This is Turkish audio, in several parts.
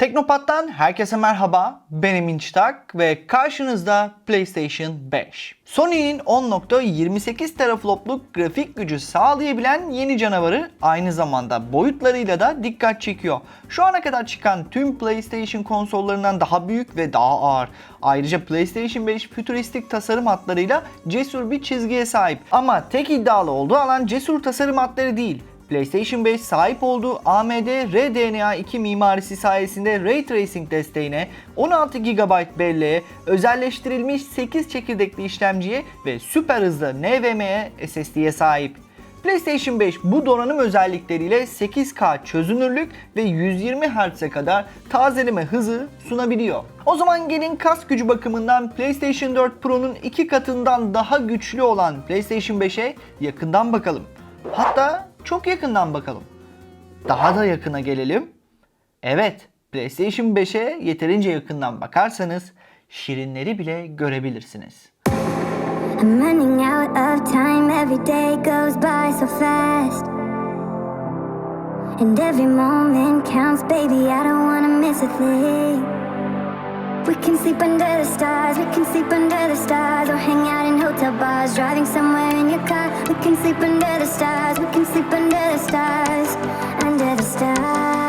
Teknopat'tan herkese merhaba. Ben Emin Çıtak ve karşınızda PlayStation 5. Sony'nin 10.28 teraflopluk grafik gücü sağlayabilen yeni canavarı aynı zamanda boyutlarıyla da dikkat çekiyor. Şu ana kadar çıkan tüm PlayStation konsollarından daha büyük ve daha ağır. Ayrıca PlayStation 5 fütüristik tasarım hatlarıyla cesur bir çizgiye sahip. Ama tek iddialı olduğu alan cesur tasarım hatları değil. PlayStation 5 sahip olduğu AMD RDNA 2 mimarisi sayesinde Ray Tracing desteğine, 16 GB belleğe, özelleştirilmiş 8 çekirdekli işlemciye ve süper hızlı NVMe SSD'ye sahip. PlayStation 5 bu donanım özellikleriyle 8K çözünürlük ve 120 Hz'e kadar tazeleme hızı sunabiliyor. O zaman gelin kas gücü bakımından PlayStation 4 Pro'nun iki katından daha güçlü olan PlayStation 5'e yakından bakalım. Hatta çok yakından bakalım. Daha da yakına gelelim. Evet, PlayStation 5'e yeterince yakından bakarsanız şirinleri bile görebilirsiniz. I'm running out of time, every day goes by so fast. And every moment counts, baby, I don't wanna miss a thing. We can sleep under the stars, we can sleep under the stars, or hang out in hotel bars, driving somewhere in your car. We can sleep under the stars, we can sleep under the stars, under the stars.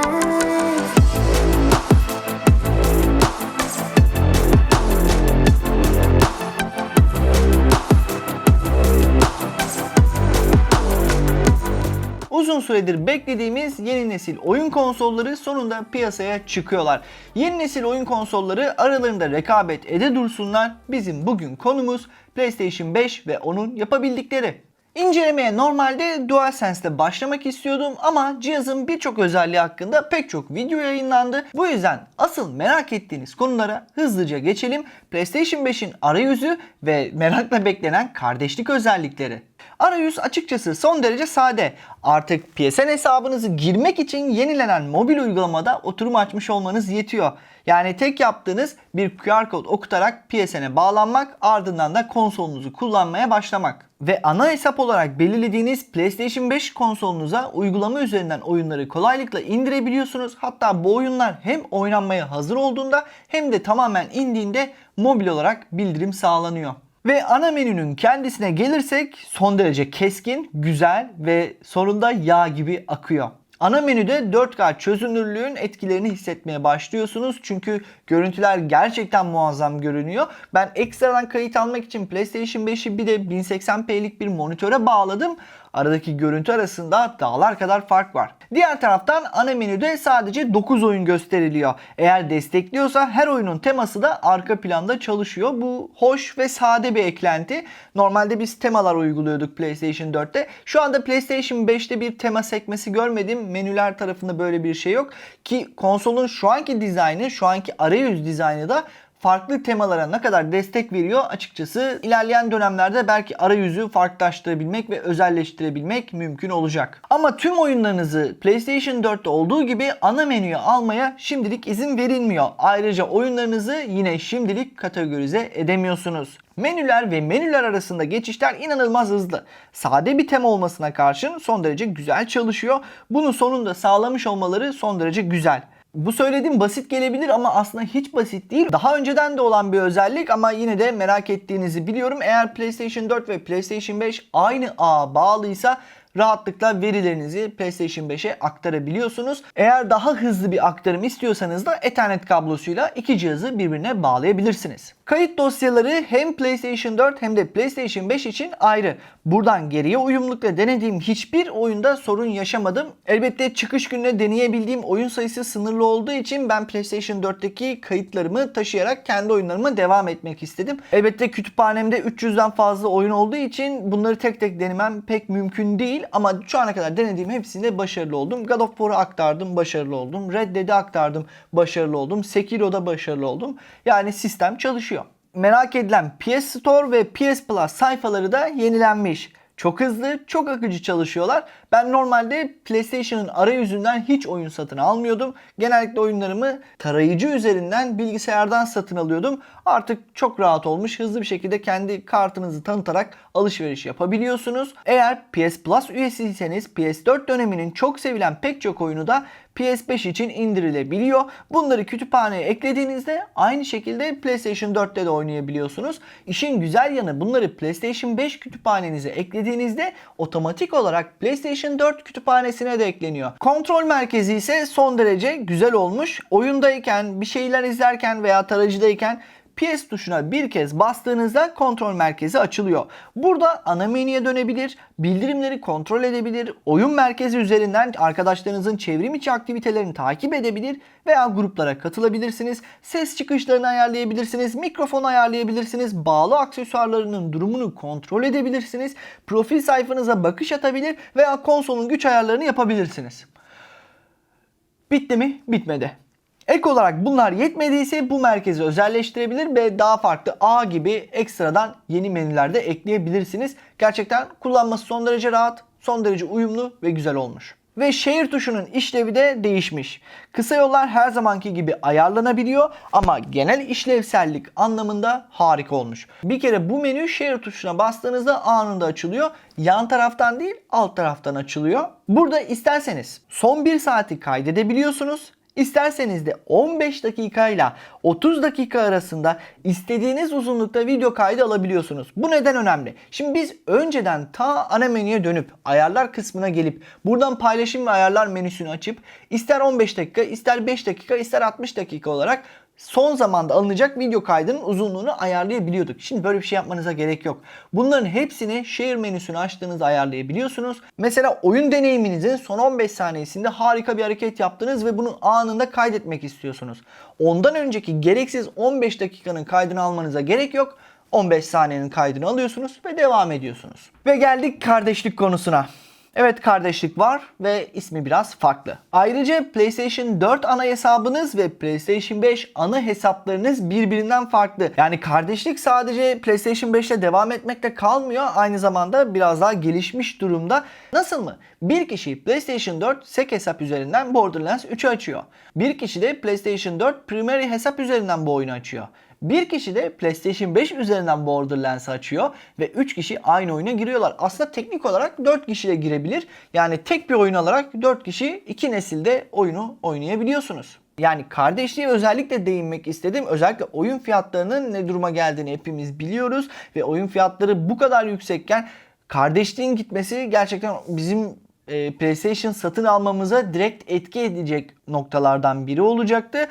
Uzun süredir beklediğimiz yeni nesil oyun konsolları sonunda piyasaya çıkıyorlar. Yeni nesil oyun konsolları aralarında rekabet ede dursunlar. Bizim bugün konumuz PlayStation 5 ve onun yapabildikleri. İncelemeye normalde DualSense'de başlamak istiyordum ama cihazın birçok özelliği hakkında pek çok video yayınlandı. Bu yüzden asıl merak ettiğiniz konulara hızlıca geçelim. PlayStation 5'in arayüzü ve merakla beklenen kardeşlik özellikleri. Arayüz açıkçası son derece sade. Artık PSN hesabınızı girmek için yenilenen mobil uygulamada oturum açmış olmanız yetiyor. Yani tek yaptığınız bir QR kod okutarak PSN'e bağlanmak ardından da konsolunuzu kullanmaya başlamak. Ve ana hesap olarak belirlediğiniz PlayStation 5 konsolunuza uygulama üzerinden oyunları kolaylıkla indirebiliyorsunuz. Hatta bu oyunlar hem oynanmaya hazır olduğunda hem de tamamen indiğinde mobil olarak bildirim sağlanıyor. Ve ana menünün kendisine gelirsek son derece keskin, güzel ve sonunda yağ gibi akıyor. Ana menüde 4K çözünürlüğün etkilerini hissetmeye başlıyorsunuz. Çünkü görüntüler gerçekten muazzam görünüyor. Ben ekstradan kayıt almak için PlayStation 5'i bir de 1080p'lik bir monitöre bağladım. Aradaki görüntü arasında dağlar kadar fark var. Diğer taraftan ana menüde sadece 9 oyun gösteriliyor. Eğer destekliyorsa her oyunun teması da arka planda çalışıyor. Bu hoş ve sade bir eklenti. Normalde biz temalar uyguluyorduk PlayStation 4'te. Şu anda PlayStation 5'te bir tema sekmesi görmedim. Menüler tarafında böyle bir şey yok. Ki konsolun şu anki dizaynı, şu anki arayüz dizaynı da farklı temalara ne kadar destek veriyor açıkçası ilerleyen dönemlerde belki arayüzü farklılaştırabilmek ve özelleştirebilmek mümkün olacak. Ama tüm oyunlarınızı PlayStation 4'te olduğu gibi ana menüye almaya şimdilik izin verilmiyor. Ayrıca oyunlarınızı yine şimdilik kategorize edemiyorsunuz. Menüler ve menüler arasında geçişler inanılmaz hızlı. Sade bir tema olmasına karşın son derece güzel çalışıyor. Bunu sonunda sağlamış olmaları son derece güzel. Bu söylediğim basit gelebilir ama aslında hiç basit değil. Daha önceden de olan bir özellik ama yine de merak ettiğinizi biliyorum. Eğer PlayStation 4 ve PlayStation 5 aynı ağa bağlıysa rahatlıkla verilerinizi PlayStation 5'e aktarabiliyorsunuz. Eğer daha hızlı bir aktarım istiyorsanız da Ethernet kablosuyla iki cihazı birbirine bağlayabilirsiniz. Kayıt dosyaları hem PlayStation 4 hem de PlayStation 5 için ayrı. Buradan geriye uyumlulukla denediğim hiçbir oyunda sorun yaşamadım. Elbette çıkış gününe deneyebildiğim oyun sayısı sınırlı olduğu için ben PlayStation 4'teki kayıtlarımı taşıyarak kendi oyunlarıma devam etmek istedim. Elbette kütüphanemde 300'den fazla oyun olduğu için bunları tek tek denemem pek mümkün değil ama şu ana kadar denediğim hepsinde başarılı oldum. God of War'u aktardım, başarılı oldum. Red Dead'i aktardım, başarılı oldum. Sekiro'da başarılı oldum. Yani sistem çalışıyor. Merak edilen PS Store ve PS Plus sayfaları da yenilenmiş. Çok hızlı, çok akıcı çalışıyorlar. Ben normalde PlayStation'ın arayüzünden hiç oyun satın almıyordum. Genellikle oyunlarımı tarayıcı üzerinden bilgisayardan satın alıyordum. Artık çok rahat olmuş. Hızlı bir şekilde kendi kartınızı tanıtarak alışveriş yapabiliyorsunuz. Eğer PS Plus üyesiyseniz PS4 döneminin çok sevilen pek çok oyunu da PS5 için indirilebiliyor. Bunları kütüphaneye eklediğinizde aynı şekilde PlayStation 4'te de oynayabiliyorsunuz. İşin güzel yanı bunları PlayStation 5 kütüphanenize eklediğinizde otomatik olarak PlayStation 4 kütüphanesine de ekleniyor. Kontrol merkezi ise son derece güzel olmuş. Oyundayken, bir şeyler izlerken veya tarayıcıdayken PS tuşuna bir kez bastığınızda kontrol merkezi açılıyor. Burada ana menüye dönebilir, bildirimleri kontrol edebilir, oyun merkezi üzerinden arkadaşlarınızın çevrim içi aktivitelerini takip edebilir veya gruplara katılabilirsiniz. Ses çıkışlarını ayarlayabilirsiniz, mikrofon ayarlayabilirsiniz, bağlı aksesuarlarının durumunu kontrol edebilirsiniz, profil sayfanıza bakış atabilir veya konsolun güç ayarlarını yapabilirsiniz. Bitti mi? Bitmedi. Ek olarak bunlar yetmediyse bu merkezi özelleştirebilir ve daha farklı A gibi ekstradan yeni menülerde ekleyebilirsiniz. Gerçekten kullanması son derece rahat, son derece uyumlu ve güzel olmuş. Ve şehir tuşunun işlevi de değişmiş. Kısa yollar her zamanki gibi ayarlanabiliyor ama genel işlevsellik anlamında harika olmuş. Bir kere bu menü şehir tuşuna bastığınızda anında açılıyor. Yan taraftan değil alt taraftan açılıyor. Burada isterseniz son 1 saati kaydedebiliyorsunuz. İsterseniz de 15 dakika ile 30 dakika arasında istediğiniz uzunlukta video kaydı alabiliyorsunuz. Bu neden önemli? Şimdi biz önceden ta ana menüye dönüp ayarlar kısmına gelip buradan paylaşım ve ayarlar menüsünü açıp ister 15 dakika, ister 5 dakika, ister 60 dakika olarak son zamanda alınacak video kaydının uzunluğunu ayarlayabiliyorduk. Şimdi böyle bir şey yapmanıza gerek yok. Bunların hepsini Share menüsünü açtığınızda ayarlayabiliyorsunuz. Mesela oyun deneyiminizin son 15 saniyesinde harika bir hareket yaptınız ve bunu anında kaydetmek istiyorsunuz. Ondan önceki gereksiz 15 dakikanın kaydını almanıza gerek yok. 15 saniyenin kaydını alıyorsunuz ve devam ediyorsunuz. Ve geldik kardeşlik konusuna. Evet kardeşlik var ve ismi biraz farklı. Ayrıca PlayStation 4 ana hesabınız ve PlayStation 5 ana hesaplarınız birbirinden farklı. Yani kardeşlik sadece PlayStation 5 ile devam etmekte kalmıyor. Aynı zamanda biraz daha gelişmiş durumda. Nasıl mı? Bir kişi PlayStation 4 SEC hesap üzerinden Borderlands 3'ü açıyor. Bir kişi de PlayStation 4 Primary hesap üzerinden bu oyunu açıyor. Bir kişi de PlayStation 5 üzerinden Borderlands açıyor ve 3 kişi aynı oyuna giriyorlar. Aslında teknik olarak 4 kişi de girebilir. Yani tek bir oyun alarak 4 kişi iki nesilde oyunu oynayabiliyorsunuz. Yani kardeşliğe özellikle değinmek istedim. Özellikle oyun fiyatlarının ne duruma geldiğini hepimiz biliyoruz ve oyun fiyatları bu kadar yüksekken kardeşliğin gitmesi gerçekten bizim e, PlayStation satın almamıza direkt etki edecek noktalardan biri olacaktı.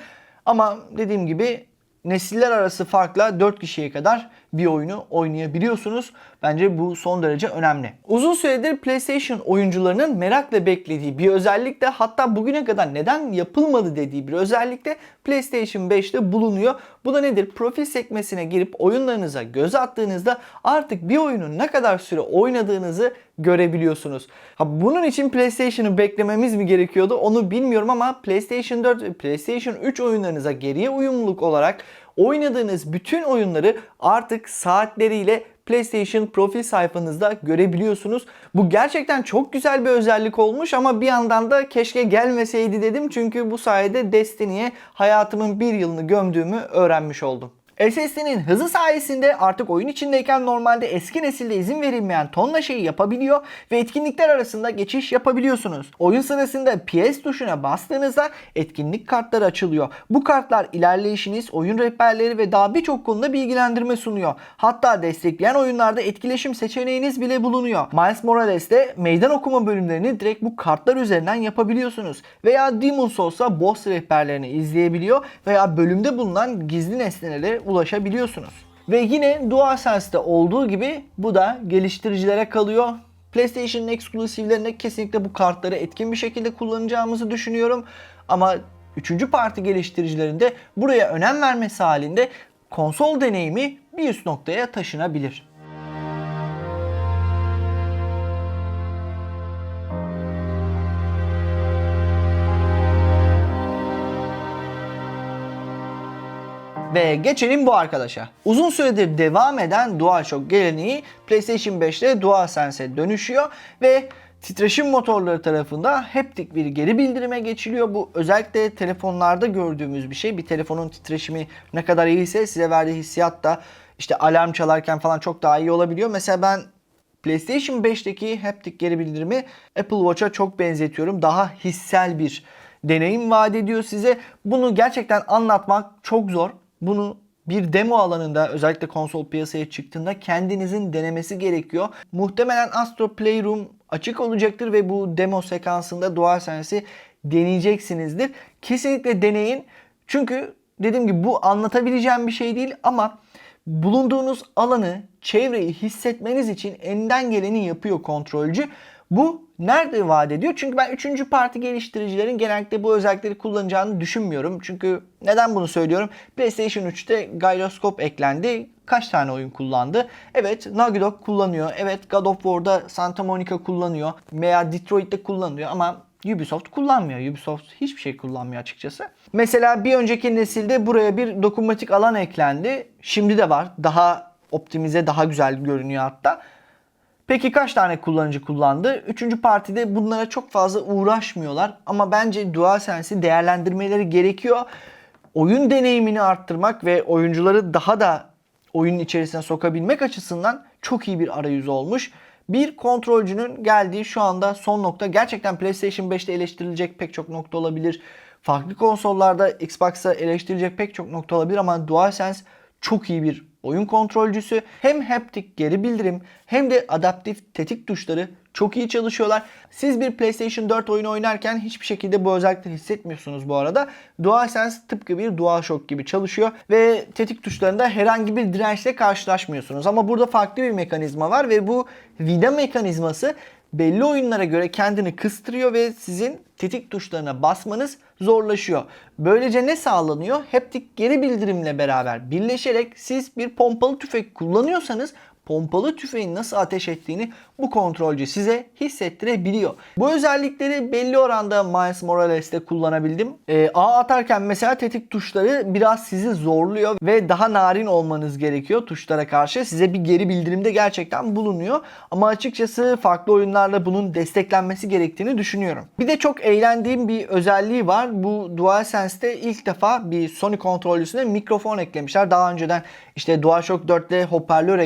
Ama dediğim gibi nesiller arası farkla 4 kişiye kadar bir oyunu oynayabiliyorsunuz. Bence bu son derece önemli. Uzun süredir PlayStation oyuncularının merakla beklediği bir özellik de hatta bugüne kadar neden yapılmadı dediği bir özellik de PlayStation 5'te bulunuyor. Bu da nedir? Profil sekmesine girip oyunlarınıza göz attığınızda artık bir oyunu ne kadar süre oynadığınızı görebiliyorsunuz. Ha, bunun için PlayStation'ı beklememiz mi gerekiyordu onu bilmiyorum ama PlayStation 4 ve PlayStation 3 oyunlarınıza geriye uyumluluk olarak oynadığınız bütün oyunları artık saatleriyle PlayStation profil sayfanızda görebiliyorsunuz. Bu gerçekten çok güzel bir özellik olmuş ama bir yandan da keşke gelmeseydi dedim. Çünkü bu sayede Destiny'ye hayatımın bir yılını gömdüğümü öğrenmiş oldum. SSD'nin hızı sayesinde artık oyun içindeyken normalde eski nesilde izin verilmeyen tonla şeyi yapabiliyor ve etkinlikler arasında geçiş yapabiliyorsunuz. Oyun sırasında PS tuşuna bastığınızda etkinlik kartları açılıyor. Bu kartlar ilerleyişiniz, oyun rehberleri ve daha birçok konuda bilgilendirme sunuyor. Hatta destekleyen oyunlarda etkileşim seçeneğiniz bile bulunuyor. Miles Morales'te meydan okuma bölümlerini direkt bu kartlar üzerinden yapabiliyorsunuz. Veya Demon Souls'a boss rehberlerini izleyebiliyor veya bölümde bulunan gizli nesnelere ulaşabiliyorsunuz. Ve yine DualSense'de olduğu gibi bu da geliştiricilere kalıyor. PlayStation'ın eksklusivlerinde kesinlikle bu kartları etkin bir şekilde kullanacağımızı düşünüyorum. Ama üçüncü parti geliştiricilerinde buraya önem vermesi halinde konsol deneyimi bir üst noktaya taşınabilir. Ve geçelim bu arkadaşa. Uzun süredir devam eden DualShock geleneği PlayStation 5'te DualSense'e dönüşüyor ve Titreşim motorları tarafında heptik bir geri bildirime geçiliyor. Bu özellikle telefonlarda gördüğümüz bir şey. Bir telefonun titreşimi ne kadar iyiyse size verdiği hissiyat da işte alarm çalarken falan çok daha iyi olabiliyor. Mesela ben PlayStation 5'teki haptic geri bildirimi Apple Watch'a çok benzetiyorum. Daha hissel bir deneyim vaat ediyor size. Bunu gerçekten anlatmak çok zor. Bunu bir demo alanında özellikle konsol piyasaya çıktığında kendinizin denemesi gerekiyor. Muhtemelen Astro Playroom açık olacaktır ve bu demo sekansında DualSense'i deneyeceksinizdir. Kesinlikle deneyin. Çünkü dediğim gibi bu anlatabileceğim bir şey değil ama bulunduğunuz alanı, çevreyi hissetmeniz için elinden geleni yapıyor kontrolcü. Bu nerede vaat ediyor? Çünkü ben 3. parti geliştiricilerin genellikle bu özellikleri kullanacağını düşünmüyorum. Çünkü neden bunu söylüyorum? PlayStation 3'te Gyroscope eklendi. Kaç tane oyun kullandı? Evet Naughty Dog kullanıyor. Evet God of War'da Santa Monica kullanıyor. Veya Detroit'te kullanıyor ama Ubisoft kullanmıyor. Ubisoft hiçbir şey kullanmıyor açıkçası. Mesela bir önceki nesilde buraya bir dokunmatik alan eklendi. Şimdi de var. Daha optimize, daha güzel görünüyor hatta. Peki kaç tane kullanıcı kullandı? Üçüncü partide bunlara çok fazla uğraşmıyorlar. Ama bence DualSense'i değerlendirmeleri gerekiyor. Oyun deneyimini arttırmak ve oyuncuları daha da oyunun içerisine sokabilmek açısından çok iyi bir arayüz olmuş. Bir kontrolcünün geldiği şu anda son nokta gerçekten PlayStation 5'te eleştirilecek pek çok nokta olabilir. Farklı konsollarda Xbox'ta eleştirilecek pek çok nokta olabilir ama DualSense çok iyi bir oyun kontrolcüsü. Hem haptik geri bildirim hem de adaptif tetik tuşları çok iyi çalışıyorlar. Siz bir PlayStation 4 oyunu oynarken hiçbir şekilde bu özellikleri hissetmiyorsunuz bu arada. DualSense tıpkı bir DualShock gibi çalışıyor ve tetik tuşlarında herhangi bir dirençle karşılaşmıyorsunuz. Ama burada farklı bir mekanizma var ve bu vida mekanizması belli oyunlara göre kendini kıstırıyor ve sizin tetik tuşlarına basmanız zorlaşıyor. Böylece ne sağlanıyor? Haptik geri bildirimle beraber birleşerek siz bir pompalı tüfek kullanıyorsanız pompalı tüfeğin nasıl ateş ettiğini bu kontrolcü size hissettirebiliyor. Bu özellikleri belli oranda Miles Morales'te kullanabildim. Ee, A atarken mesela tetik tuşları biraz sizi zorluyor ve daha narin olmanız gerekiyor tuşlara karşı. Size bir geri bildirimde gerçekten bulunuyor. Ama açıkçası farklı oyunlarla bunun desteklenmesi gerektiğini düşünüyorum. Bir de çok eğlendiğim bir özelliği var. Bu DualSense'te ilk defa bir Sony kontrolcüsüne mikrofon eklemişler. Daha önceden işte DualShock 4'te hoparlör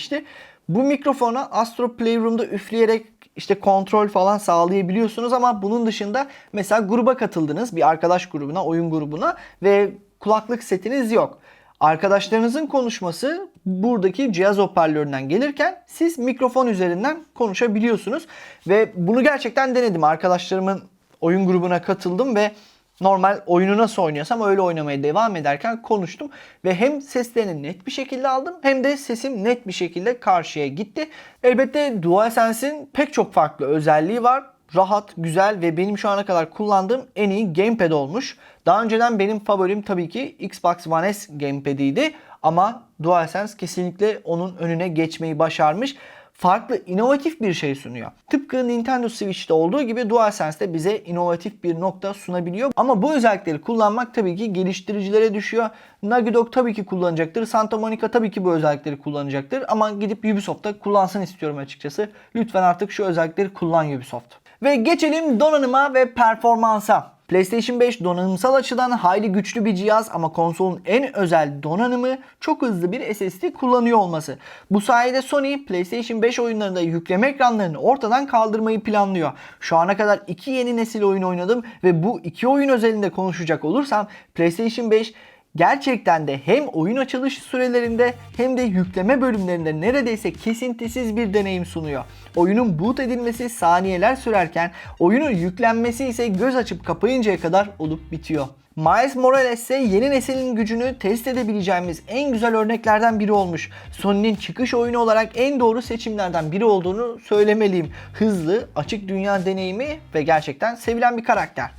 eklenmişti. Bu mikrofona Astro Playroom'da üfleyerek işte kontrol falan sağlayabiliyorsunuz ama bunun dışında mesela gruba katıldınız bir arkadaş grubuna, oyun grubuna ve kulaklık setiniz yok. Arkadaşlarınızın konuşması buradaki cihaz hoparlöründen gelirken siz mikrofon üzerinden konuşabiliyorsunuz ve bunu gerçekten denedim. Arkadaşlarımın oyun grubuna katıldım ve normal oyunu nasıl oynuyorsam öyle oynamaya devam ederken konuştum. Ve hem seslerini net bir şekilde aldım hem de sesim net bir şekilde karşıya gitti. Elbette DualSense'in pek çok farklı özelliği var. Rahat, güzel ve benim şu ana kadar kullandığım en iyi gamepad olmuş. Daha önceden benim favorim tabii ki Xbox One S gamepad'iydi. Ama DualSense kesinlikle onun önüne geçmeyi başarmış farklı, inovatif bir şey sunuyor. Tıpkı Nintendo Switch'te olduğu gibi DualSense de bize inovatif bir nokta sunabiliyor. Ama bu özellikleri kullanmak tabii ki geliştiricilere düşüyor. Naughty Dog tabii ki kullanacaktır. Santa Monica tabii ki bu özellikleri kullanacaktır. Ama gidip Ubisoft'ta kullansın istiyorum açıkçası. Lütfen artık şu özellikleri kullan Ubisoft. Ve geçelim donanıma ve performansa. PlayStation 5 donanımsal açıdan hayli güçlü bir cihaz ama konsolun en özel donanımı çok hızlı bir SSD kullanıyor olması. Bu sayede Sony PlayStation 5 oyunlarında yükleme ekranlarını ortadan kaldırmayı planlıyor. Şu ana kadar iki yeni nesil oyun oynadım ve bu iki oyun özelinde konuşacak olursam PlayStation 5 gerçekten de hem oyun açılış sürelerinde hem de yükleme bölümlerinde neredeyse kesintisiz bir deneyim sunuyor. Oyunun boot edilmesi saniyeler sürerken oyunun yüklenmesi ise göz açıp kapayıncaya kadar olup bitiyor. Miles Morales ise yeni neslin gücünü test edebileceğimiz en güzel örneklerden biri olmuş. Sony'nin çıkış oyunu olarak en doğru seçimlerden biri olduğunu söylemeliyim. Hızlı, açık dünya deneyimi ve gerçekten sevilen bir karakter.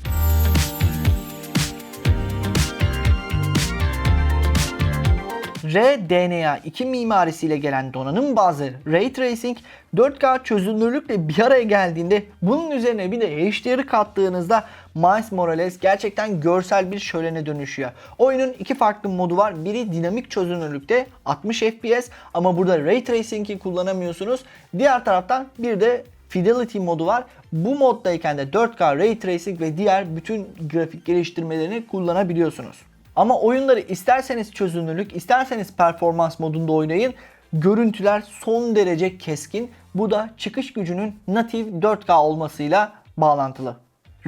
RDNA 2 mimarisiyle gelen donanım bazı Ray Tracing 4K çözünürlükle bir araya geldiğinde bunun üzerine bir de HDR'ı kattığınızda Miles Morales gerçekten görsel bir şölene dönüşüyor. Oyunun iki farklı modu var. Biri dinamik çözünürlükte 60 FPS ama burada Ray Tracing'i kullanamıyorsunuz. Diğer taraftan bir de Fidelity modu var. Bu moddayken de 4K Ray Tracing ve diğer bütün grafik geliştirmelerini kullanabiliyorsunuz. Ama oyunları isterseniz çözünürlük, isterseniz performans modunda oynayın. Görüntüler son derece keskin. Bu da çıkış gücünün natif 4K olmasıyla bağlantılı.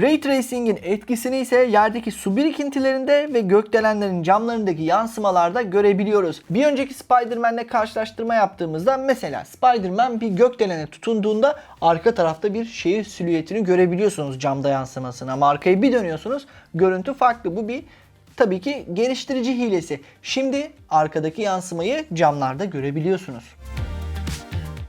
Ray Tracing'in etkisini ise yerdeki su birikintilerinde ve gökdelenlerin camlarındaki yansımalarda görebiliyoruz. Bir önceki Spider-Man'le karşılaştırma yaptığımızda mesela Spider-Man bir gökdelene tutunduğunda arka tarafta bir şehir silüetini görebiliyorsunuz camda yansımasını ama arkayı bir dönüyorsunuz görüntü farklı. Bu bir tabii ki geliştirici hilesi. Şimdi arkadaki yansımayı camlarda görebiliyorsunuz.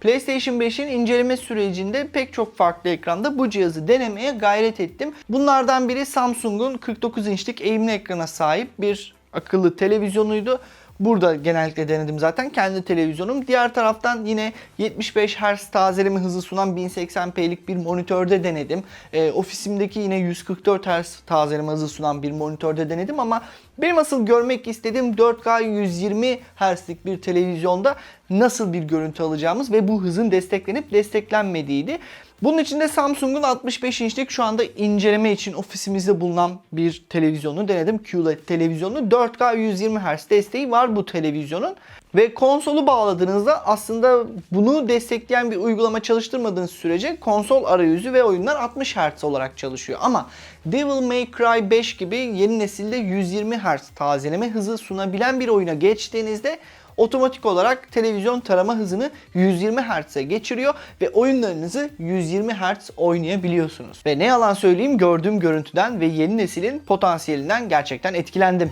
PlayStation 5'in inceleme sürecinde pek çok farklı ekranda bu cihazı denemeye gayret ettim. Bunlardan biri Samsung'un 49 inçlik eğimli ekrana sahip bir akıllı televizyonuydu. Burada genellikle denedim zaten kendi televizyonum. Diğer taraftan yine 75 Hz tazeleme hızı sunan 1080p'lik bir monitörde denedim. E, ofisimdeki yine 144 Hz tazeleme hızı sunan bir monitörde denedim ama benim asıl görmek istediğim 4K 120 Hz'lik bir televizyonda nasıl bir görüntü alacağımız ve bu hızın desteklenip desteklenmediğiydi. Bunun için de Samsung'un 65 inçlik şu anda inceleme için ofisimizde bulunan bir televizyonu denedim. QLED televizyonu. 4K 120 Hz desteği var bu televizyonun. Ve konsolu bağladığınızda aslında bunu destekleyen bir uygulama çalıştırmadığınız sürece konsol arayüzü ve oyunlar 60 Hz olarak çalışıyor. Ama Devil May Cry 5 gibi yeni nesilde 120 Hz tazeleme hızı sunabilen bir oyuna geçtiğinizde otomatik olarak televizyon tarama hızını 120 Hz'e geçiriyor ve oyunlarınızı 120 Hz oynayabiliyorsunuz. Ve ne yalan söyleyeyim gördüğüm görüntüden ve yeni neslin potansiyelinden gerçekten etkilendim.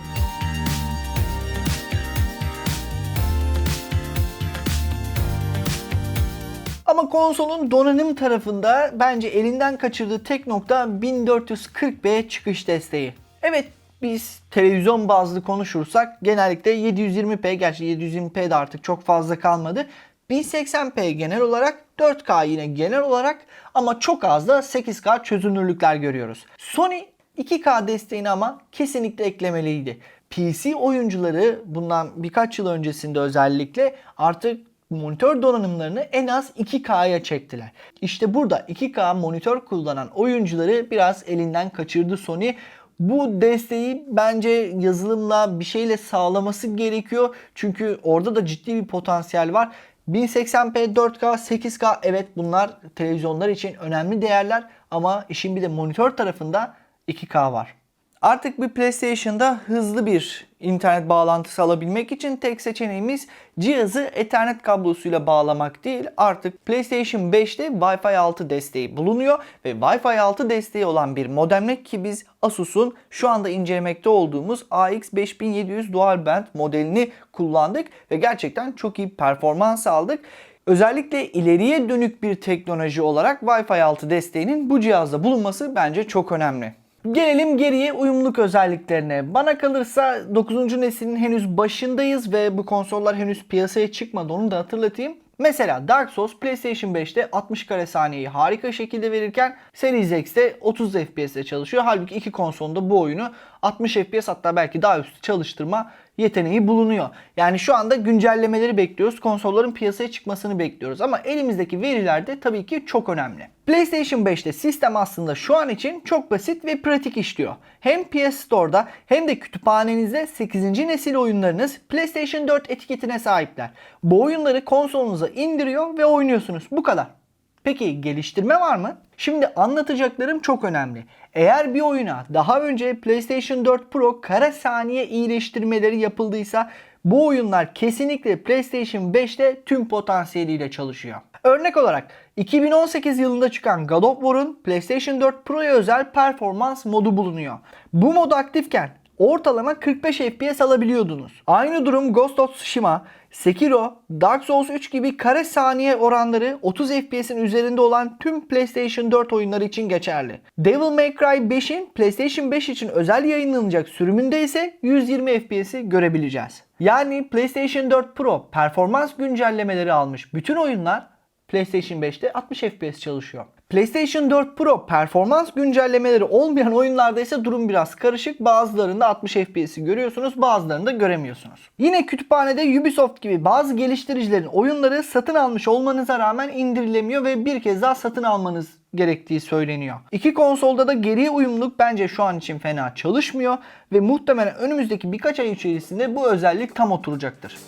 Ama konsolun donanım tarafında bence elinden kaçırdığı tek nokta 1440p çıkış desteği. Evet biz televizyon bazlı konuşursak genellikle 720p gerçi 720p de artık çok fazla kalmadı. 1080p genel olarak 4K yine genel olarak ama çok az da 8K çözünürlükler görüyoruz. Sony 2K desteğini ama kesinlikle eklemeliydi. PC oyuncuları bundan birkaç yıl öncesinde özellikle artık monitör donanımlarını en az 2K'ya çektiler. İşte burada 2K monitör kullanan oyuncuları biraz elinden kaçırdı Sony. Bu desteği bence yazılımla bir şeyle sağlaması gerekiyor. Çünkü orada da ciddi bir potansiyel var. 1080p, 4K, 8K evet bunlar televizyonlar için önemli değerler ama işin bir de monitör tarafında 2K var. Artık bir PlayStation'da hızlı bir internet bağlantısı alabilmek için tek seçeneğimiz cihazı Ethernet kablosuyla bağlamak değil. Artık PlayStation 5'te Wi-Fi 6 desteği bulunuyor ve Wi-Fi 6 desteği olan bir modemle ki biz Asus'un şu anda incelemekte olduğumuz AX5700 Dual Band modelini kullandık ve gerçekten çok iyi performans aldık. Özellikle ileriye dönük bir teknoloji olarak Wi-Fi 6 desteğinin bu cihazda bulunması bence çok önemli. Gelelim geriye uyumluluk özelliklerine. Bana kalırsa 9. neslin henüz başındayız ve bu konsollar henüz piyasaya çıkmadı onu da hatırlatayım. Mesela Dark Souls PlayStation 5'te 60 kare saniyeyi harika şekilde verirken Series X'te 30 FPS'te çalışıyor. Halbuki iki konsolda bu oyunu 60 FPS hatta belki daha üstü çalıştırma yeteneği bulunuyor. Yani şu anda güncellemeleri bekliyoruz. Konsolların piyasaya çıkmasını bekliyoruz. Ama elimizdeki veriler de tabii ki çok önemli. PlayStation 5'te sistem aslında şu an için çok basit ve pratik işliyor. Hem PS Store'da hem de kütüphanenizde 8. nesil oyunlarınız PlayStation 4 etiketine sahipler. Bu oyunları konsolunuza indiriyor ve oynuyorsunuz. Bu kadar. Peki geliştirme var mı? Şimdi anlatacaklarım çok önemli. Eğer bir oyuna daha önce PlayStation 4 Pro kare saniye iyileştirmeleri yapıldıysa bu oyunlar kesinlikle PlayStation 5'te tüm potansiyeliyle çalışıyor. Örnek olarak 2018 yılında çıkan God of War'un PlayStation 4 Pro'ya özel performans modu bulunuyor. Bu mod aktifken ortalama 45 FPS alabiliyordunuz. Aynı durum Ghost of Tsushima, Sekiro, Dark Souls 3 gibi kare saniye oranları 30 FPS'in üzerinde olan tüm PlayStation 4 oyunları için geçerli. Devil May Cry 5'in PlayStation 5 için özel yayınlanacak sürümünde ise 120 FPS'i görebileceğiz. Yani PlayStation 4 Pro performans güncellemeleri almış bütün oyunlar PlayStation 5'te 60 FPS çalışıyor. PlayStation 4 Pro performans güncellemeleri olmayan oyunlarda ise durum biraz karışık. Bazılarında 60 FPS'i görüyorsunuz, bazılarında göremiyorsunuz. Yine kütüphanede Ubisoft gibi bazı geliştiricilerin oyunları satın almış olmanıza rağmen indirilemiyor ve bir kez daha satın almanız gerektiği söyleniyor. İki konsolda da geriye uyumluluk bence şu an için fena çalışmıyor ve muhtemelen önümüzdeki birkaç ay içerisinde bu özellik tam oturacaktır.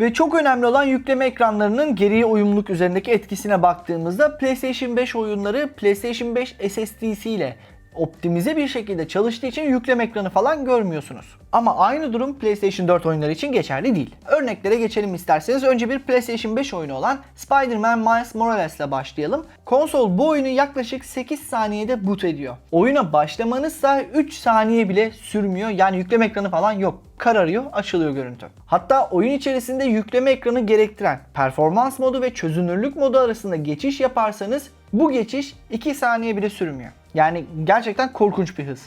Ve çok önemli olan yükleme ekranlarının geriye uyumluluk üzerindeki etkisine baktığımızda PlayStation 5 oyunları PlayStation 5 SSD'si ile optimize bir şekilde çalıştığı için yükleme ekranı falan görmüyorsunuz. Ama aynı durum PlayStation 4 oyunları için geçerli değil. Örneklere geçelim isterseniz. Önce bir PlayStation 5 oyunu olan Spider-Man Miles Morales ile başlayalım. Konsol bu oyunu yaklaşık 8 saniyede boot ediyor. Oyuna başlamanızsa 3 saniye bile sürmüyor. Yani yükleme ekranı falan yok kararıyor, açılıyor görüntü. Hatta oyun içerisinde yükleme ekranı gerektiren performans modu ve çözünürlük modu arasında geçiş yaparsanız bu geçiş 2 saniye bile sürmüyor. Yani gerçekten korkunç bir hız.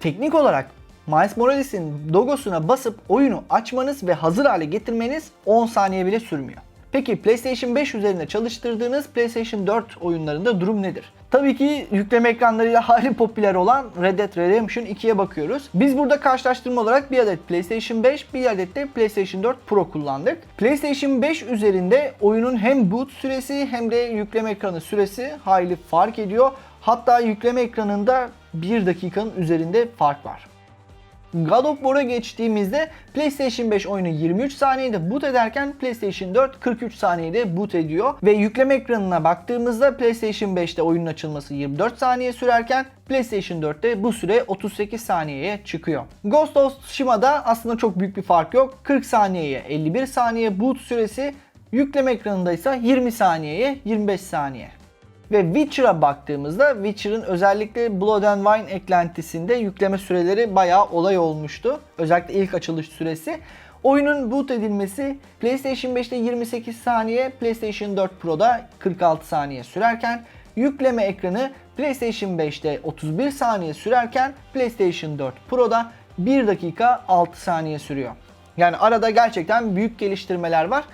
Teknik olarak Miles Morales'in logosuna basıp oyunu açmanız ve hazır hale getirmeniz 10 saniye bile sürmüyor. Peki PlayStation 5 üzerinde çalıştırdığınız PlayStation 4 oyunlarında durum nedir? Tabii ki yükleme ekranlarıyla hali popüler olan Red Dead Redemption 2'ye bakıyoruz. Biz burada karşılaştırma olarak bir adet PlayStation 5, bir adet de PlayStation 4 Pro kullandık. PlayStation 5 üzerinde oyunun hem boot süresi hem de yükleme ekranı süresi hayli fark ediyor. Hatta yükleme ekranında 1 dakikanın üzerinde fark var. God of War'a geçtiğimizde PlayStation 5 oyunu 23 saniyede boot ederken PlayStation 4 43 saniyede boot ediyor. Ve yükleme ekranına baktığımızda PlayStation 5'te oyunun açılması 24 saniye sürerken PlayStation 4'te bu süre 38 saniyeye çıkıyor. Ghost of Tsushima'da aslında çok büyük bir fark yok. 40 saniyeye 51 saniye boot süresi, yükleme ekranında ise 20 saniyeye 25 saniye. Ve Witcher'a baktığımızda Witcher'ın özellikle Blood and Wine eklentisinde yükleme süreleri bayağı olay olmuştu. Özellikle ilk açılış süresi. Oyunun boot edilmesi PlayStation 5'te 28 saniye, PlayStation 4 Pro'da 46 saniye sürerken yükleme ekranı PlayStation 5'te 31 saniye sürerken PlayStation 4 Pro'da 1 dakika 6 saniye sürüyor. Yani arada gerçekten büyük geliştirmeler var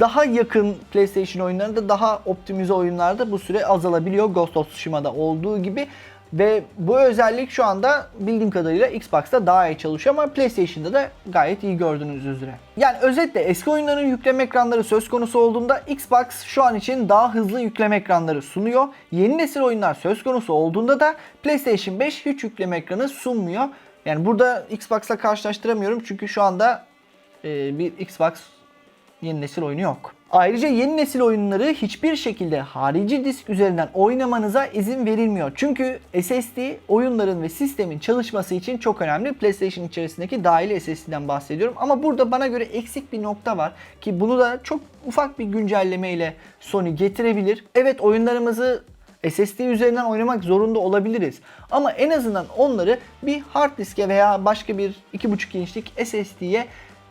daha yakın PlayStation oyunlarında daha optimize oyunlarda bu süre azalabiliyor. Ghost of Tsushima'da olduğu gibi. Ve bu özellik şu anda bildiğim kadarıyla Xbox'ta daha iyi çalışıyor ama PlayStation'da da gayet iyi gördüğünüz üzere. Yani özetle eski oyunların yükleme ekranları söz konusu olduğunda Xbox şu an için daha hızlı yükleme ekranları sunuyor. Yeni nesil oyunlar söz konusu olduğunda da PlayStation 5 hiç yükleme ekranı sunmuyor. Yani burada Xbox'la karşılaştıramıyorum çünkü şu anda e, bir Xbox yeni nesil oyunu yok. Ayrıca yeni nesil oyunları hiçbir şekilde harici disk üzerinden oynamanıza izin verilmiyor. Çünkü SSD oyunların ve sistemin çalışması için çok önemli. PlayStation içerisindeki dahili SSD'den bahsediyorum. Ama burada bana göre eksik bir nokta var ki bunu da çok ufak bir güncelleme ile Sony getirebilir. Evet oyunlarımızı SSD üzerinden oynamak zorunda olabiliriz. Ama en azından onları bir hard diske veya başka bir 2.5 inçlik SSD'ye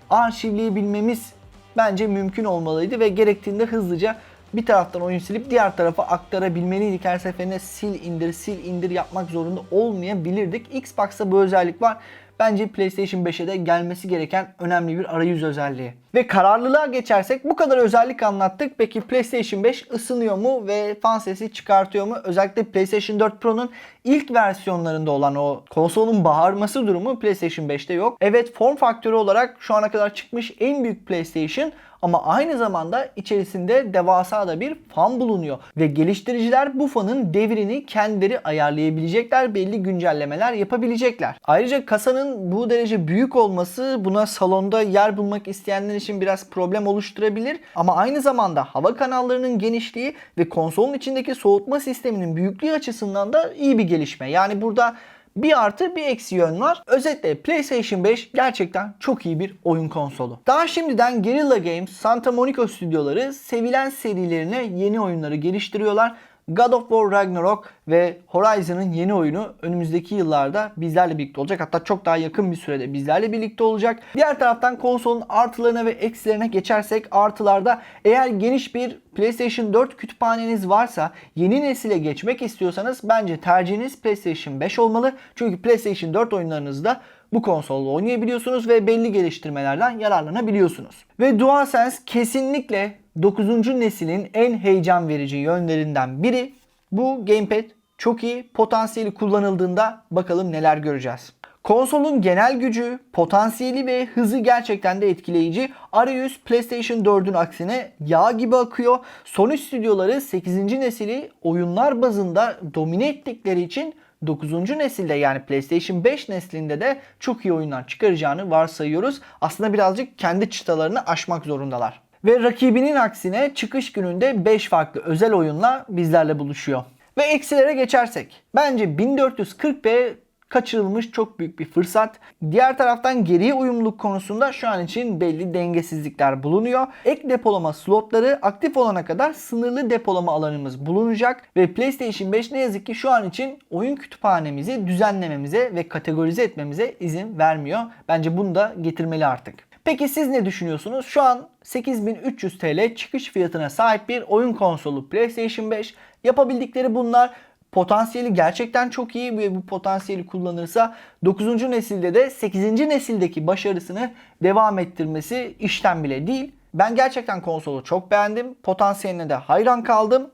arşivleyebilmemiz bence mümkün olmalıydı ve gerektiğinde hızlıca bir taraftan oyun silip diğer tarafa aktarabilmeliydik. Her seferinde sil indir sil indir yapmak zorunda olmayabilirdik. Xbox'ta bu özellik var. Bence PlayStation 5'e de gelmesi gereken önemli bir arayüz özelliği. Ve kararlılığa geçersek bu kadar özellik anlattık. Peki PlayStation 5 ısınıyor mu ve fan sesi çıkartıyor mu? Özellikle PlayStation 4 Pro'nun ilk versiyonlarında olan o konsolun bağırması durumu PlayStation 5'te yok. Evet form faktörü olarak şu ana kadar çıkmış en büyük PlayStation ama aynı zamanda içerisinde devasa da bir fan bulunuyor. Ve geliştiriciler bu fanın devrini kendileri ayarlayabilecekler, belli güncellemeler yapabilecekler. Ayrıca kasanın bu derece büyük olması buna salonda yer bulmak isteyenler için biraz problem oluşturabilir. Ama aynı zamanda hava kanallarının genişliği ve konsolun içindeki soğutma sisteminin büyüklüğü açısından da iyi bir gelişme. Yani burada bir artı bir eksi yön var. Özetle PlayStation 5 gerçekten çok iyi bir oyun konsolu. Daha şimdiden Guerrilla Games, Santa Monica stüdyoları sevilen serilerine yeni oyunları geliştiriyorlar. God of War Ragnarok ve Horizon'ın yeni oyunu önümüzdeki yıllarda bizlerle birlikte olacak. Hatta çok daha yakın bir sürede bizlerle birlikte olacak. Diğer taraftan konsolun artılarına ve eksilerine geçersek artılarda eğer geniş bir PlayStation 4 kütüphaneniz varsa yeni nesile geçmek istiyorsanız bence tercihiniz PlayStation 5 olmalı. Çünkü PlayStation 4 oyunlarınızda bu konsolla oynayabiliyorsunuz ve belli geliştirmelerden yararlanabiliyorsunuz. Ve DualSense kesinlikle 9. neslin en heyecan verici yönlerinden biri. Bu gamepad çok iyi. Potansiyeli kullanıldığında bakalım neler göreceğiz. Konsolun genel gücü, potansiyeli ve hızı gerçekten de etkileyici. Arayüz PlayStation 4'ün aksine yağ gibi akıyor. Sony stüdyoları 8. nesili oyunlar bazında domine ettikleri için 9. nesilde yani PlayStation 5 neslinde de çok iyi oyunlar çıkaracağını varsayıyoruz. Aslında birazcık kendi çıtalarını aşmak zorundalar. Ve rakibinin aksine çıkış gününde 5 farklı özel oyunla bizlerle buluşuyor. Ve eksilere geçersek. Bence 1440p kaçırılmış çok büyük bir fırsat. Diğer taraftan geriye uyumluluk konusunda şu an için belli dengesizlikler bulunuyor. Ek depolama slotları aktif olana kadar sınırlı depolama alanımız bulunacak ve PlayStation 5 ne yazık ki şu an için oyun kütüphanemizi düzenlememize ve kategorize etmemize izin vermiyor. Bence bunu da getirmeli artık. Peki siz ne düşünüyorsunuz? Şu an 8300 TL çıkış fiyatına sahip bir oyun konsolu PlayStation 5. Yapabildikleri bunlar. Potansiyeli gerçekten çok iyi ve bu potansiyeli kullanırsa 9. nesilde de 8. nesildeki başarısını devam ettirmesi işten bile değil. Ben gerçekten konsolu çok beğendim. Potansiyeline de hayran kaldım.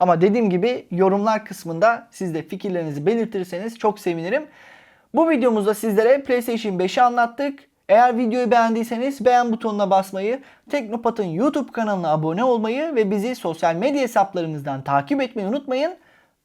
Ama dediğim gibi yorumlar kısmında siz de fikirlerinizi belirtirseniz çok sevinirim. Bu videomuzda sizlere PlayStation 5'i anlattık. Eğer videoyu beğendiyseniz beğen butonuna basmayı, Teknopat'ın YouTube kanalına abone olmayı ve bizi sosyal medya hesaplarımızdan takip etmeyi unutmayın.